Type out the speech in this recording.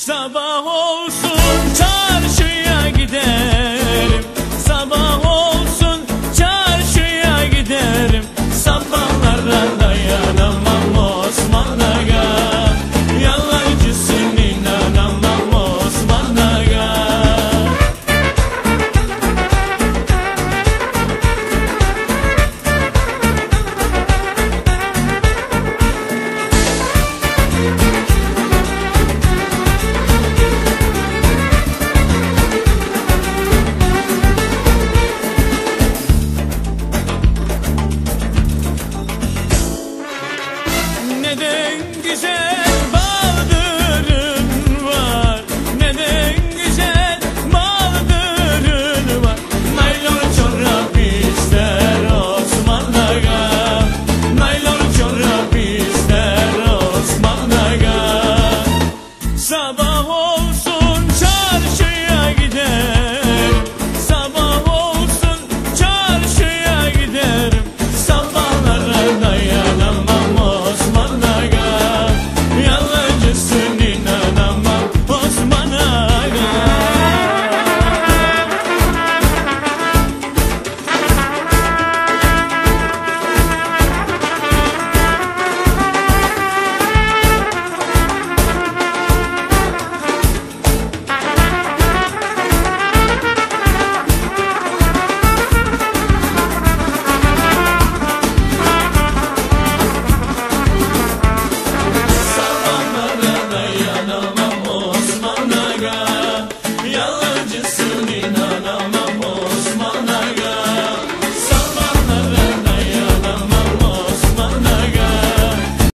Sabah olsun çarşıya giderim. Sabah olsun çarşıya giderim. Sabahlara dayanamam.